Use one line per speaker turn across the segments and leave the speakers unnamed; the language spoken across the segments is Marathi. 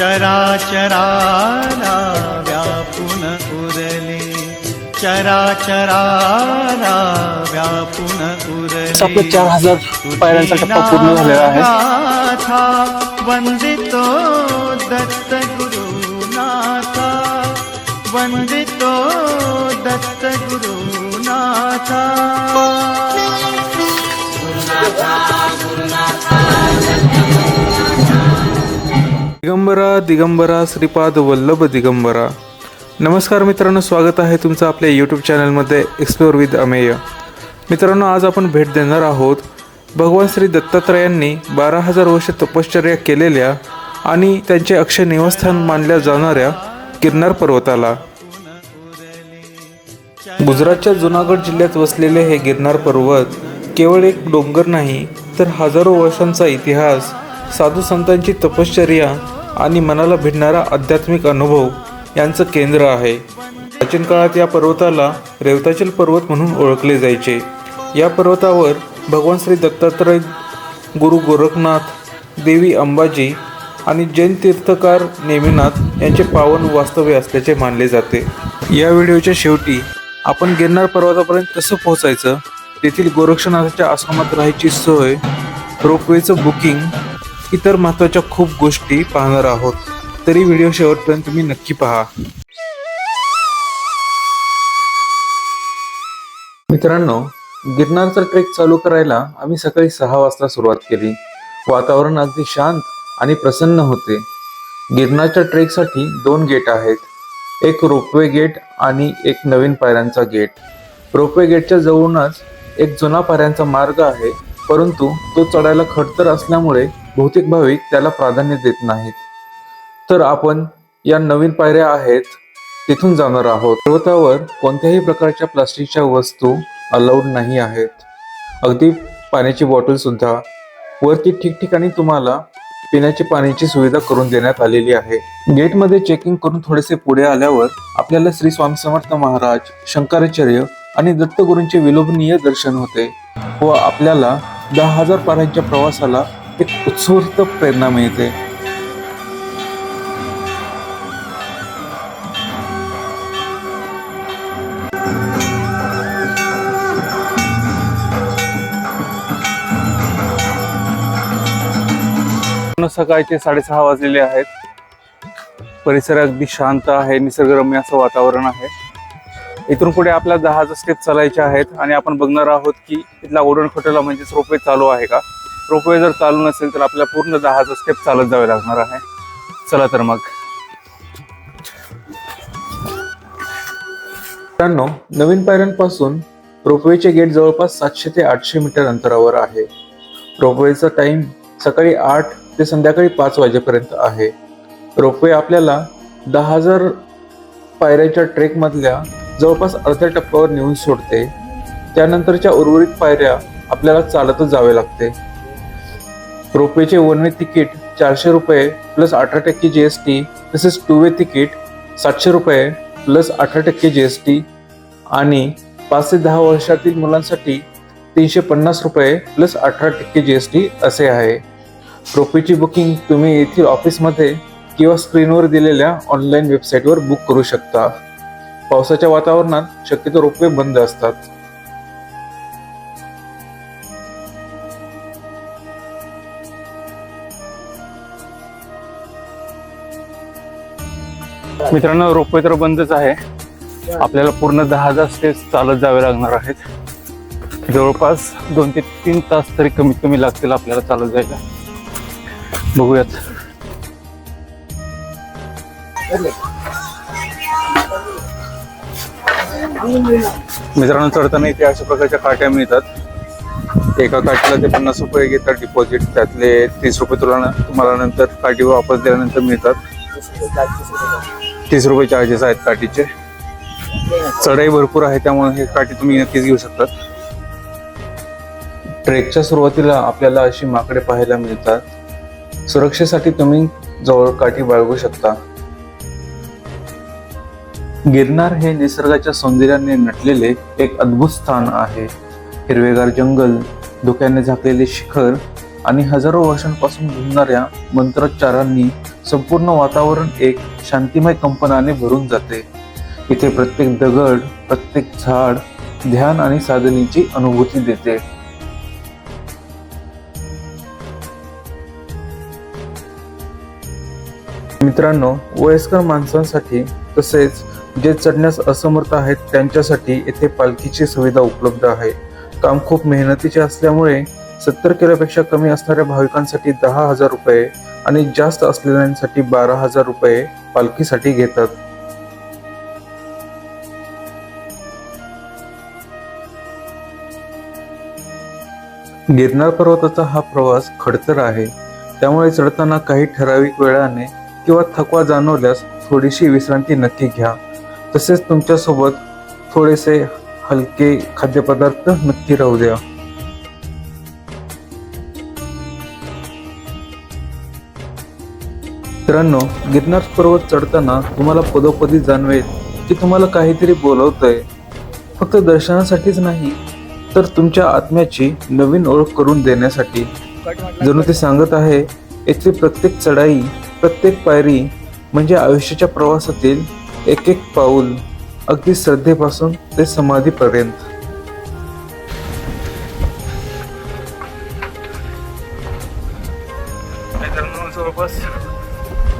चराचराला व्यापून उरले. चराचराला व्यापून उरले.
आपलं चार हजार पायऱ्यांचा टप्पा पूर्ण झालेला आहे.
नाथा वंदितो दत्त गुरुनाथा वंदितो दत्त गुरुनाथा
दिगंबरा दिगंबरा श्रीपाद वल्लभ दिगंबरा. नमस्कार मित्रांनो स्वागत आहे तुमचं आपल्या यूट्यूब चॅनलमध्ये एक्सप्लोर विथ अमेय मित्रांनो आज आपण भेट देणार आहोत भगवान श्री दत्तात्रयांनी बारा हजार वर्ष तपश्चर्या केलेल्या आणि त्यांचे अक्षय निवासस्थान मानल्या जाणाऱ्या गिरनार पर्वताला. गुजरातच्या जुनागड जिल्ह्यात वसलेले हे गिरनार पर्वत केवळ एक डोंगर नाही तर हजारो वर्षांचा इतिहास साधू संतांची तपश्चर्या आणि मनाला भिडणारा आध्यात्मिक अनुभव यांचं केंद्र आहे. प्राचीन काळात या पर्वताला रेवताचल पर्वत म्हणून ओळखले जायचे. या पर्वतावर भगवान श्री दत्तात्रय गुरु गोरखनाथ देवी अंबाजी आणि जैन तीर्थकार नेमिनाथ यांचे पावन वास्तव्य असल्याचे मानले जाते. या व्हिडिओच्या शेवटी आपण गिरनार पर्वतापर्यंत कसं पोहोचायचं? तेथील गोरक्षनाथाच्या आश्रमात राहायची सोय रोपवेचं बुकिंग इतर महत्त्वाच्या खूप गोष्टी पाहणार आहोत. तरी व्हिडिओ शेवटपर्यंत तुम्ही नक्की पहा. मित्रांनो गिरनारचा ट्रेक चालू करायला आम्ही सकाळी सहा वाजता सुरुवात केली. वातावरण अगदी शांत आणि प्रसन्न होते. गिरनारच्या ट्रेकसाठी दोन गेट आहेत. एक रोपवे गेट आणि एक नवीन पायऱ्यांचा गेट. रोपवे गेटच्या जवळूनच एक जुना पायऱ्यांचा मार्ग आहे परंतु तो चढायला खडतर असल्यामुळे बहुतेक भाविक त्याला प्राधान्य देत नाहीत. तर आपण या नवीन पायऱ्या आहेत तिथून जाणार आहोत. पर्वतावर कोणत्याही प्रकारच्या प्लास्टिकच्या वस्तू अलाउड नाही आहेत. अगदी पाण्याची बॉटल सुद्धा. वरती ठिकठिकाणी तुम्हाला पिण्याची पाण्याची सुविधा करून देण्यात आलेली आहे. गेटमध्ये चेकिंग करून थोडेसे पुढे आल्यावर आपल्याला श्री स्वामी समर्थ महाराज शंकराचार्य आणि दत्तगुरूंचे विलोभनीय दर्शन होते व आपल्याला दहा हजार पाऱ्यांच्या प्रवासाला एक उत्स्फूर्त प्रेरणा मिळते. सकाळचे साडेसहा वाजलेले आहेत. परिसर अगदी शांत आहे निसर्गरम्य असं वातावरण आहे. इथून पुढे आपल्या दहा स्टेप चालायचे आहेत आणि आपण बघणार आहोत की इथला ओढण खटोला म्हणजेच रोपवे चालू आहे का? रोपवे जर चालू नसेल तर आपल्याला पूर्ण दहा हजार स्टेप चालत जावे लागणार आहे. चला तर मग. मित्रांनो नवीन पायऱ्यांपासून रोपवेचे गेट जवळपास सातशे ते आठशे मीटर अंतरावर आहे. रोपवेचा टाइम सकाळी आठ ते संध्याकाळी पाच वाजेपर्यंत आहे. रोपवे आपल्याला दहा हजार पायऱ्याच्या ट्रेकमधल्या जवळपास अर्ध्या टप्प्यावर नेऊन सोडते. त्यानंतरच्या उर्वरित पायऱ्या आपल्याला चालतच जावे लागते. रोपवेचे वन वे तिकीट चारशे रुपये प्लस अठरा टक्के जी एस टी तसेच टू वे तिकीट सातशे रुपये प्लस अठरा टक्के जी एस टी आणि पाच ते दहा वर्षातील मुलांसाठी तीनशे पन्नास रुपये प्लस अठरा टक्के जी एस टी असे आहे. रोपवेची बुकिंग तुम्ही येथील ऑफिसमध्ये किंवा स्क्रीनवर दिलेल्या ऑनलाईन वेबसाईटवर बुक करू शकता. पावसाच्या वातावरणात शक्यतो रोपवे बंद असतात. मित्रांनो रोपवे तर बंदच आहे. आपल्याला पूर्ण दहा हजार स्टेप्स चालत जावे लागणार आहेत. जवळपास दोन ते तीन तास तरी कमीत कमी लागतील आपल्याला चालत जायला. बघूयात. मित्रांनो चढताना इथे अशा प्रकारच्या काट्या मिळतात. एका काठीला ते पन्नास रुपये घेतात डिपॉझिट त्यातले तीस रुपये तुला तुम्हाला नंतर काठी वापस दिल्यानंतर मिळतात. तीस रुपये चार्जेस आहेत काठीचे. चढाई भरपूर आहे त्यामुळे हे काठी तुम्ही नक्कीच घेऊ शकता. ट्रेकच्या सुरुवातीला आपल्याला अशी माकडे पाहायला मिळतात. सुरक्षेसाठी तुम्ही जवळ काठी बाळगू शकता. गिरनार हे निसर्गाच्या सौंदर्याने नटलेले एक अद्भुत स्थान आहे. हिरवेगार जंगल धुक्याने झाकलेले शिखर आणि हजारो वर्षांपासून घुमणाऱ्या मंत्रोच्चारांनी संपूर्ण वातावरण एक शांतिमय कंपनाने भरून जाते. इथे प्रत्येक दगड प्रत्येक झाड ध्यान आणि साधनेची अनुभूती देते. मित्रांनो वयस्कर माणसांसाठी तसेच जे चढण्यास असमर्थ आहेत त्यांच्यासाठी येथे पालखीची सुविधा उपलब्ध आहे. काम खूप मेहनतीचे असल्यामुळे सत्तर किलोपेक्षा कमी असणाऱ्या भाविकांसाठी दहा हजार रुपये आणि जास्त असलेल्यांसाठी बारा हजार रुपये पालखीसाठी घेतात. गिरनार पर्वताचा हा प्रवास खडतर आहे. त्यामुळे चढताना काही ठराविक वेळाने किंवा थकवा जाणवल्यास थोडीशी विश्रांती नक्की घ्या. तसेच तुमच्यासोबत थोडेसे हलके खाद्यपदार्थ नक्की राहू द्या. मित्रांनो गिरनार पर्वत चढताना तुम्हाला पदोपदी जाणवेल की तुम्हाला काहीतरी बोलवतंय. फक्त दर्शनासाठीच नाही तर तुमच्या आत्म्याची नवीन ओळख करून देण्यासाठी. जणू ते सांगत आहे येथील प्रत्येक चढाई प्रत्येक पायरी म्हणजे आयुष्याच्या प्रवासातील एक एक पाऊल अगदी श्रद्धेपासून ते समाधीपर्यंत.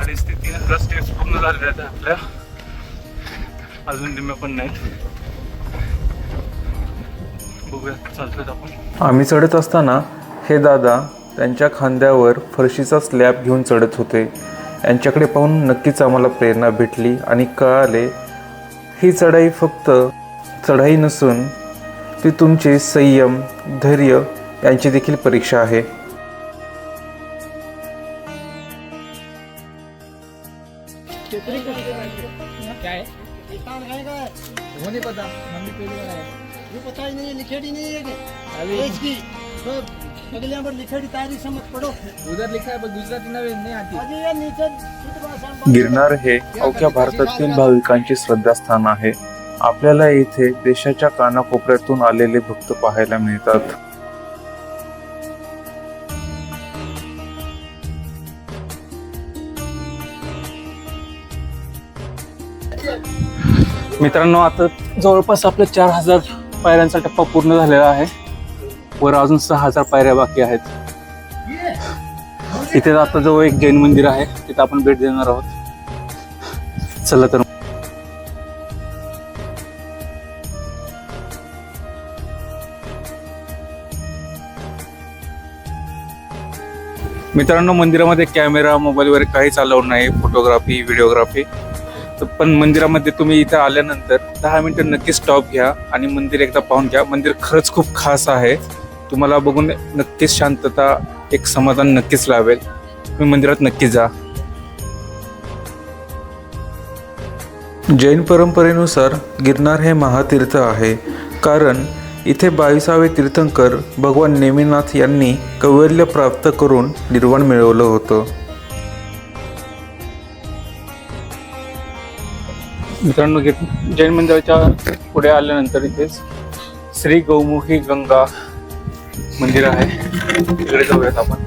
अडीच ते तीन प्लस स्टेप्स पूर्ण झालेल्या आहेत आपल्या. अजून निम्म्या पण नाहीत. चालतोय आपण.
आम्ही चढत असताना हे दादा त्यांच्या खांद्यावर फरशीचा स्लॅब घेऊन चढत होते. यांच्याकडे पाहून नक्कीच आम्हाला प्रेरणा भेटली आणि कळाले ही चढाई फक्त चढाई नसून ती तुमचे संयम धैर्य यांची देखील परीक्षा आहे.
वो नहीं पता मम्मी पहली बार आया
ये पता ही नहीं है लिखेड़ी नहीं है. कि एज की तो अगले पर तारीख समझ पढ़ो
उधर लिखा है पर गुजराती नवे नहीं आती.
अजय ये नीचे
गिरनार हे अवघ्या भारतातील भाविकांचे श्रद्धास्थान आहे. आपल्याला येथे देशाच्या कानाकोपऱ्यातून आलेले भक्त पाहायला मिळतात.
मित्रांनो आता जवळपास आपल्या चार हजार पायऱ्यांचा टप्पा पूर्ण झालेला आहे. वर अजून सहा हजार पायऱ्या बाकी आहेत. इथे आता जवळ एक जैन मंदिर आहे. तिथे आपण भेट देणार आहोत. चला तर मित्रांनो मंदिरामध्ये कॅमेरा मोबाईल वगैरे काही चालवणार नाही. Photography videography. पण मंदिरामध्ये तुम्ही इथं आल्यानंतर दहा मिनिटं नक्की स्टॉप घ्या आणि मंदिर एकदा पाहून घ्या. मंदिर खरंच खूप खास आहे. तुम्हाला बघून नक्कीच शांतता एक समाधान नक्कीच लावेल तुम्ही मंदिरात नक्की जा.
जैन परंपरेनुसार गिरनार हे महातीर्थ आहे. कारण इथे बावीसावे तीर्थंकर भगवान नेमिनाथ यांनी कौवल्य प्राप्त करून निर्वाण मिळवलं होतं.
मित्रांनो जैन मंदिराच्या पुढे आल्यानंतर इथेच श्री गौमुखी गंगा मंदिर आहे. तिकडे जाऊयात आपण.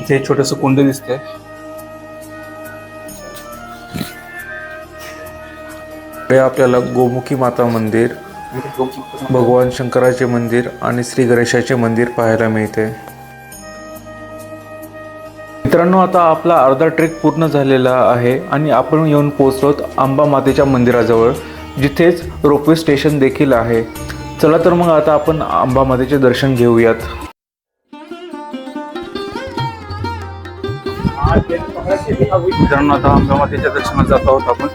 इथे एक छोटस कुंड दिसतंय.
पुढे आपल्याला गोमुखी माता मंदिर भगवान शंकराचे मंदिर आणि श्री गणेशाचे मंदिर पाहायला मिळते. मित्रांनो आता आपला अर्धा ट्रेक पूर्ण झालेला आहे आणि आपण येऊन पोहोचलोत आंबा मातेच्या मंदिराजवळ जिथेच रोपवे स्टेशन देखील आहे. चला तर मग आता आपण आंबा मातेचे दर्शन घेऊयात.
मित्रांनो आता आंबा मातेच्या दर्शनात जात आहोत आपण.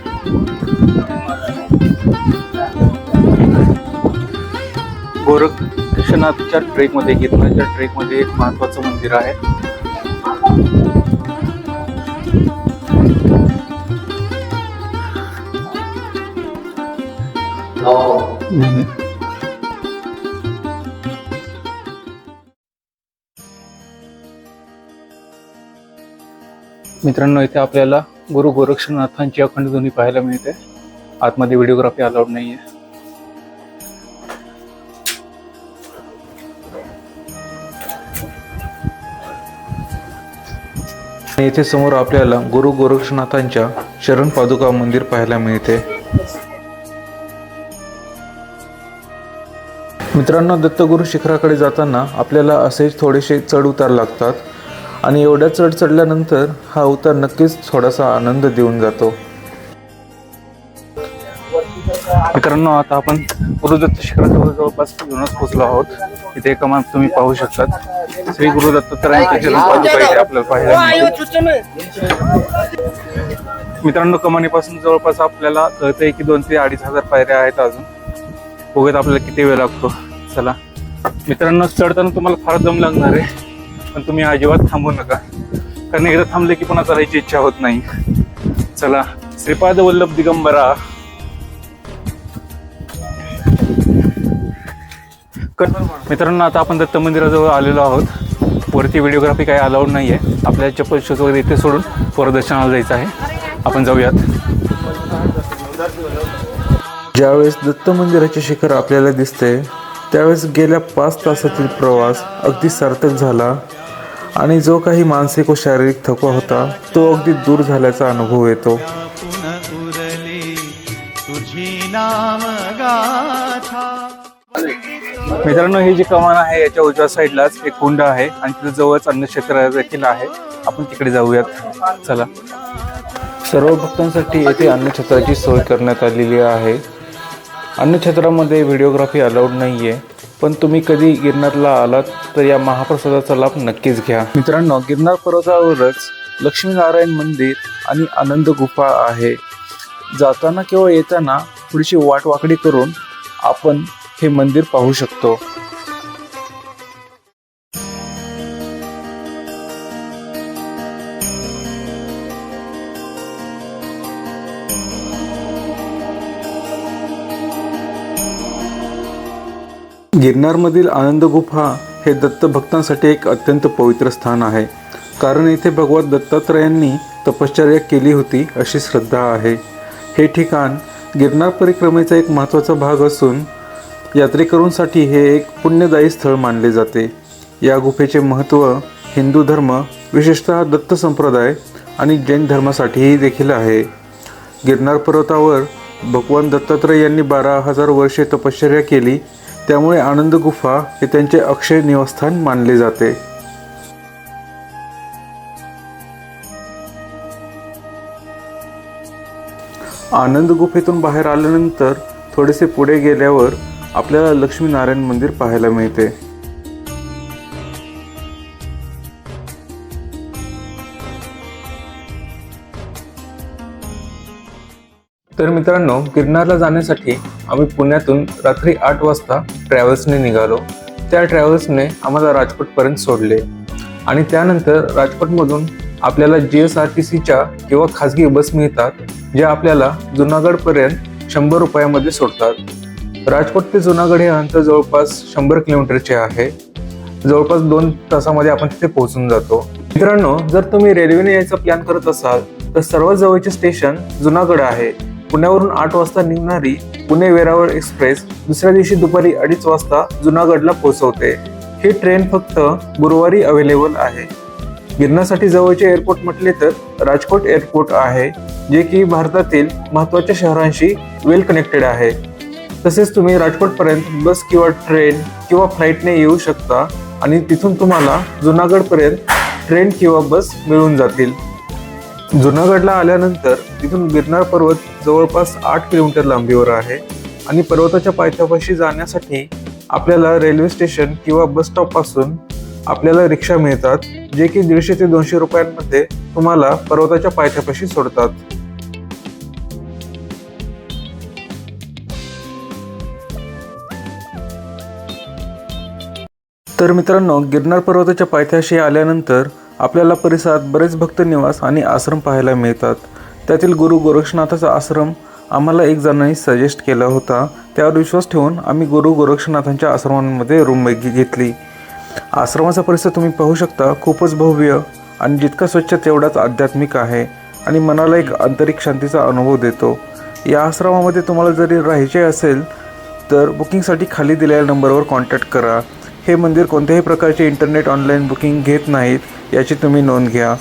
गोरक्षनाथच्या ट्रेकमध्ये गिरणाच्या ट्रेकमध्ये एक महत्वाचं मंदिर आहे. मित्रांनो इथे आपल्याला गुरु गोरक्षनाथांची अखंड ध्वनी पाहायला मिळते. आतमध्ये व्हिडिओग्राफी अलाउड नाही आहे
आणि इथे समोर आपल्याला गुरु गोरक्षनाथांच्या शरण पादुका मंदिर पाहायला मिळते. मित्रांनो दत्तगुरु शिखराकडे जाताना आपल्याला असेच थोडेसे चढ उतार लागतात. आणि एवढ्या चढ चढल्यानंतर हा उतार नक्कीच थोडासा आनंद देऊन जातो.
मित्रांनो आता आपण गुरुदत्त शिखराजवळ जवळपास येऊनच पोहोचलो आहोत. इथे कमान तुम्ही पाहू शकतात. श्री गुरु दत्तात्रयांचे चरण पादुका इथे आपल्याला पाहायला. मित्रांनो कमानीपासून जवळपास आपल्याला कळतंय की दोन ते अडीच हजार पायऱ्या आहेत अजून. बघूयात आपल्याला किती वेळ लागतो. चला. मित्रांनो चढताना तुम्हाला फार दम लागणार आहे पण तुम्ही अजिबात थांबू नका. कारण एकदा थांबले की पुन्हा चालायची इच्छा होत नाही. चला. श्रीपाद वल्लभ दिगंबरा. मित्रांनो आता आपण दत्त मंदिराजवळ आलेलो आहोत. वरती व्हिडिओग्राफी काही अलाउड नाही आहे आपल्याला चप्पल शूज वगैरे इथे सोडून परदर्शनाला जायचं आहे. आपण जाऊयात.
ज्यावेळेस दत्त मंदिराचे शिखर आपल्याला दिसते त्यावेळेस गेल्या पाच तासातील प्रवास अगदी सार्थक झाला. आणि जो काही मानसिक व शारीरिक थकवा होता तो अगदी दूर झाल्याचा अनुभव येतो.
नाम गाथा
मित्रांनो ही जी कमान आहे याच्या उजव्या साईडलाच एक कुंड आहे आणि तिथे जवळच अन्नक्षेत्र देखील आहे. आपण तिकडे जाऊयात. चला.
सर्व भक्तांसाठी येथे अन्नछत्राची सोय करण्यात आलेली आहे. अन्नछत्रामध्ये व्हिडिओग्राफी अलाउड नाही आहे पण तुम्ही कधी गिरनारला आलात तर या महाप्रसादाचा लाभ नक्कीच घ्या. मित्रांनो गिरनार पर्वतावरच लक्ष्मीनारायण मंदिर आणि आनंद गुफा आहे. जाताना किंवा येताना थोडीशी वाट वाकडी करून आपण हे मंदिर पाहू शकतो. गिरनारमधील आनंद गुफा हे दत्त भक्तांसाठी एक अत्यंत पवित्र स्थान आहे. कारण येथे भगवान दत्तात्रयांनी तपश्चर्या केली होती अशी श्रद्धा आहे. हे ठिकाण गिरनार परिक्रमेचा एक महत्त्वाचा भाग असून यात्रेकरूंसाठी हे एक पुण्यदायी स्थळ मानले जाते. या गुफेचे महत्त्व हिंदू धर्म विशेषतः दत्त संप्रदाय आणि जैन धर्मासाठीही देखील आहे. गिरनार पर्वतावर भगवान दत्तात्रय यांनी बारा हजार वर्षे तपश्चर्या केली त्यामुळे आनंद गुफा हे त्यांचे अक्षय निवासस्थान मानले जाते. आनंद गुफेतून बाहेर आल्यानंतर थोडेसे पुढे गेल्यावर आपल्याला लक्ष्मीनारायण मंदिर पाहायला मिळते. तर मित्रांनो गिरनारला जाण्यासाठी आम्ही पुण्यातून रात्री आठ वाजता ट्रॅव्हल्सने निघालो. त्या ट्रॅव्हल्सने आम्हाला राजकोटपर्यंत सोडले. आणि त्यानंतर राजकोटमधून आपल्याला जी एस आर टी सीच्या किंवा खाजगी बस मिळतात ज्या आपल्याला जुनागडपर्यंत शंभर रुपयामध्ये सोडतात. राजकोट ते जुनागड हे अंतर जवळपास शंभर किलोमीटरचे आहे. जवळपास दोन तासामध्ये आपण तिथे पोहोचून जातो. मित्रांनो जर तुम्ही रेल्वेने यायचा प्लॅन करत असाल तर सर्वात जवळचे स्टेशन जुनागड आहे. पुण्यावरून आठ वाजता निघणारी पुणे वेरावळ एक्सप्रेस दुसऱ्या दिवशी दुपारी अडीच वाजता जुनागडला पोहोचवते. ही ट्रेन फक्त गुरुवारी अवेलेबल आहे. गिरण्यासाठी जवळचे एअरपोर्ट म्हटले तर राजकोट एअरपोर्ट आहे जे की भारतातील महत्त्वाच्या शहरांशी वेल कनेक्टेड आहे. तसेच तुम्ही राजकोटपर्यंत बस किंवा ट्रेन किंवा फ्लाईटने येऊ शकता आणि तिथून तुम्हाला जुनागडपर्यंत ट्रेन किंवा बस मिळून जातील. जुनागडला आल्यानंतर तिथून गिरनार पर्वत जवळपास आठ किलोमीटर लांबीवर आहे आणि पर्वताच्या पायथ्यापाशी जाण्यासाठी आपल्याला रेल्वे स्टेशन किंवा बस स्टॉपपासून आपल्याला रिक्षा मिळतात जे की दीडशे ते दोनशे रुपयांमध्ये तुम्हाला पर्वताच्या पायथ्यापाशी सोडतात. तर मित्रांनो गिरनार पर्वताच्या पायथ्याशी आल्यानंतर आपल्याला परिसरात बरेच भक्त निवास आणि आश्रम पाहायला मिळतात. त्यातील गुरु गोरक्षनाथाचा आश्रम आम्हाला एक जणांनी सजेस्ट केला होता. त्यावर विश्वास ठेवून आम्ही गुरु गोरक्षनाथांच्या आश्रमांमध्ये रूम घेतली. आश्रमाचा परिसर तुम्ही पाहू शकता खूपच भव्य आणि जितका स्वच्छ तेवढाच आध्यात्मिक आहे आणि मनाला एक आंतरिक शांतीचा अनुभव देतो. या आश्रमामध्ये तुम्हाला जरी राहायचे असेल तर बुकिंगसाठी खाली दिलेल्या नंबरवर कॉन्टॅक्ट करा. हे मंदिर कोणत्याही प्रकारचे इंटरनेट ऑनलाईन बुकिंग घेत नाहीत याची तुम्ही नोंद घ्या.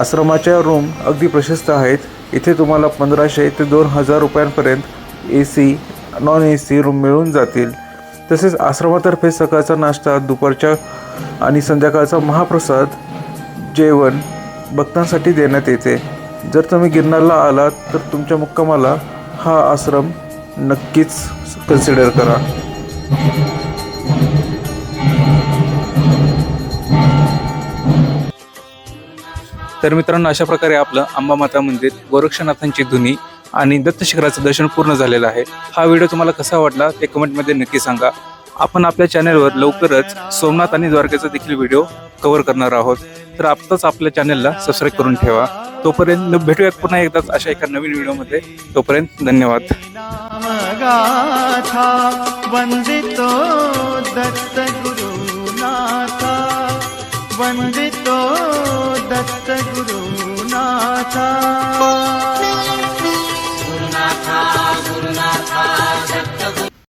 आश्रमाच्या रूम अगदी प्रशस्त आहेत. इथे तुम्हाला पंधराशे ते दोन हजार रुपयांपर्यंत A C non A C room मिळून जातील. तसेच आश्रमातर्फे सकाळचा नाश्ता दुपारच्या आणि संध्याकाळचा महाप्रसाद जेवण भक्तांसाठी देण्यात येते. जर तुम्ही गिरनारला आलात तर तुमच्या मुक्कामाला हा आश्रम नक्कीच कन्सिडर करा.
तर मित्रांनो अशा प्रकारे आपलं अंबामाता मंदिर गोरक्षनाथांची धुनी आणि दत्त शिखराचं दर्शन पूर्ण झालेलं आहे. हा व्हिडिओ तुम्हाला कसा वाटला ते कमेंटमध्ये नक्की सांगा. आपण आपल्या चॅनलवर लवकरच सोमनाथ आणि द्वारकेचा देखील व्हिडिओ कव्हर करणार आहोत. तर आत्ताच आपल्या चॅनलला सबस्क्राईब करून ठेवा. तोपर्यंत भेटूयात पुन्हा एकदाच अशा एका नवीन व्हिडिओमध्ये. तोपर्यंत धन्यवाद.
वन्दितो दत्त दत्त गुरुनाथा।
गुरुनाथा